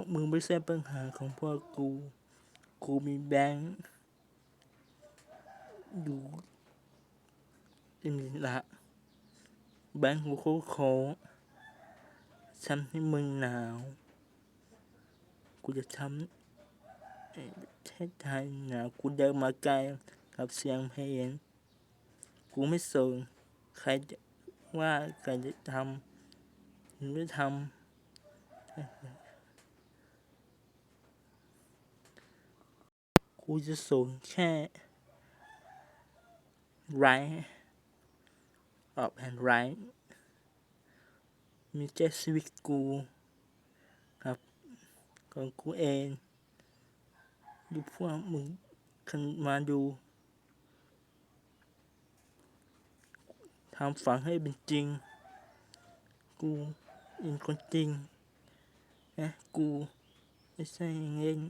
วกมึงไม่ใช่ปัญหาของพวกกู กูมีแบงค์อยู่นี่ละแบงค์กูโคโคกทำให้มึงหนาว กูจะทำเทศไทยหนาว กูเดินมาไกลกับเสียงเพลง กูไม่สนใครจะว่าใครจะทำหรือไม่ทำ กูจะสูงแค่ไรออกแอนไรมีแค่ชีวิตกูครับของกูเองดูพวกมึงคันมาดูทำฝันให้เป็นจริง กูเป็นคนจริงนะกูไม่ใช่เงี้ย